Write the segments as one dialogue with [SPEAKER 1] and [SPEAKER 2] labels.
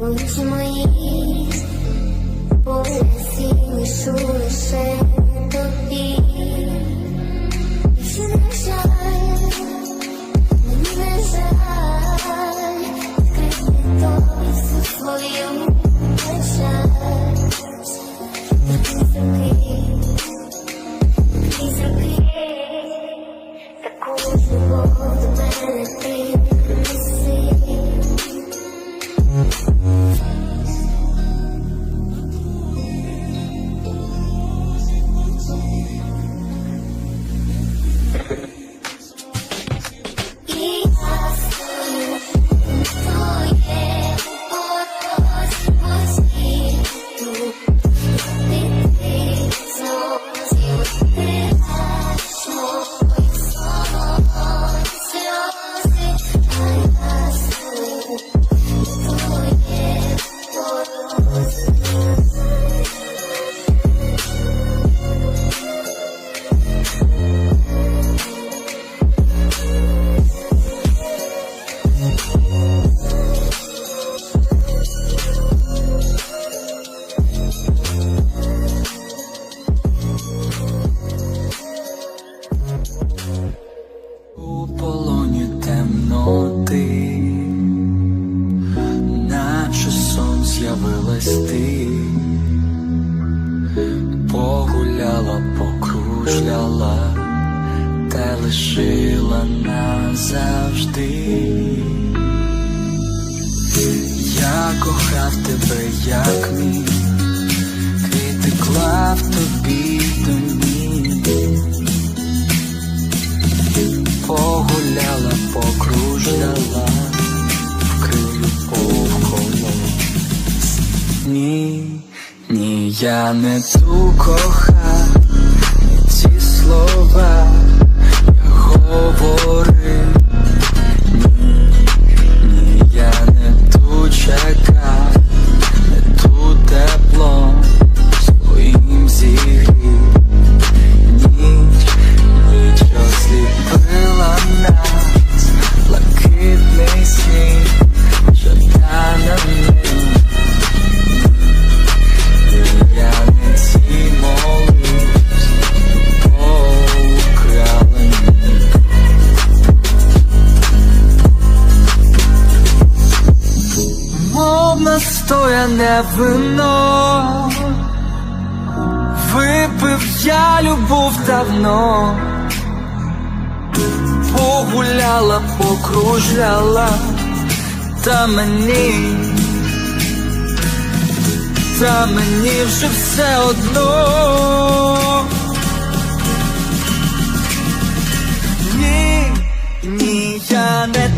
[SPEAKER 1] Улицы мои, полные силы, шумы, шеи кохав тебе, як мій, квіти клав тобі до ніг погуляла, покружляла, вкрию повколо. Ні, ні, я не ту кохав ці слова. Вино випив я любов давно, погуляла, покружляла. Та мені, та мені вже все одно. Ні, ні, я не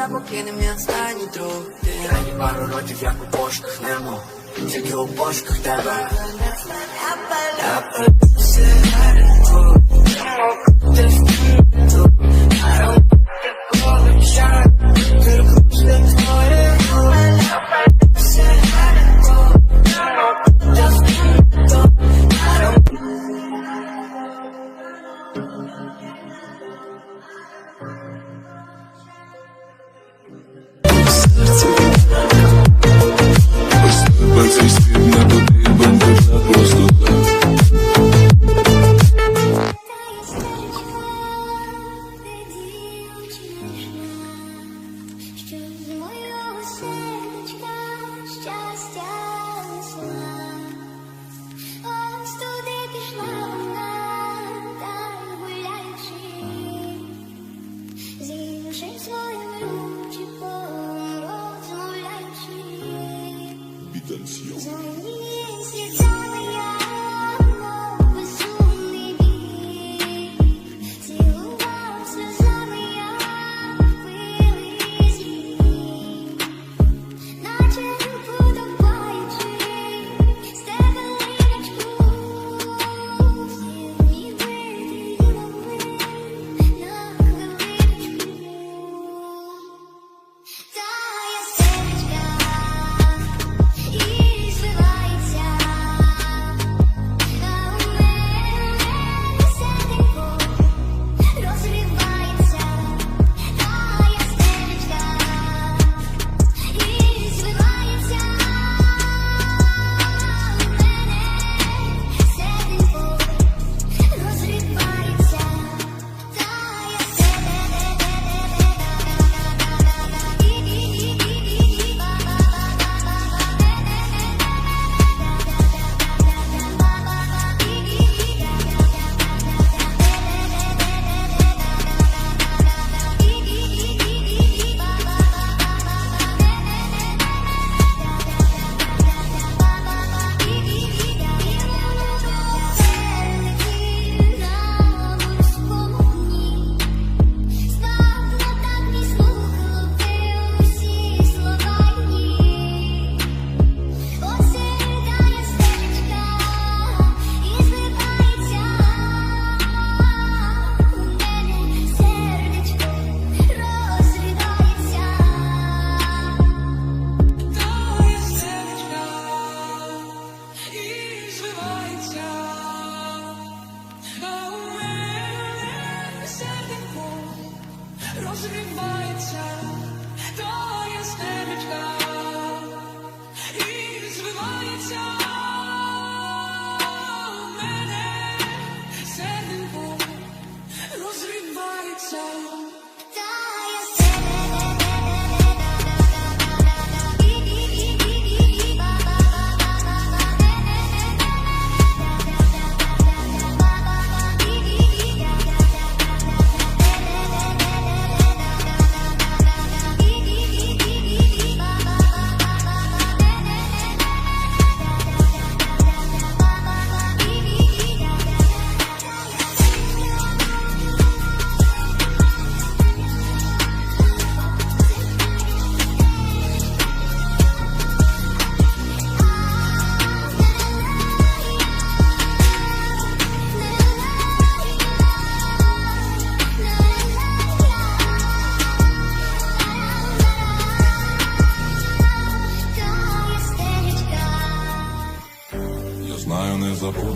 [SPEAKER 1] Направо м'яста ні трохи Я не
[SPEAKER 2] пару років, як у пошках нема Тільки у пошках тебе
[SPEAKER 3] Сигаретку do do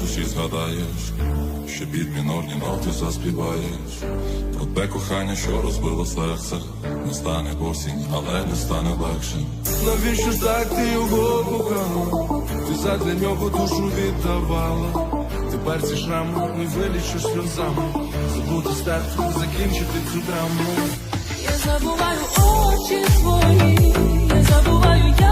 [SPEAKER 3] душі згадаєш, що під мінорні ноти заспіваєш, про те кохання, що розбило серце, не стане осінь, але не стане легше.
[SPEAKER 4] Навіщо ж так ти його кохала? Ти задля нього душу віддавала. Тепер ці шрами не вилічу сльозами, забути стерти, закінчити цю драму.
[SPEAKER 5] Я забуваю очі свої, я забуваю я.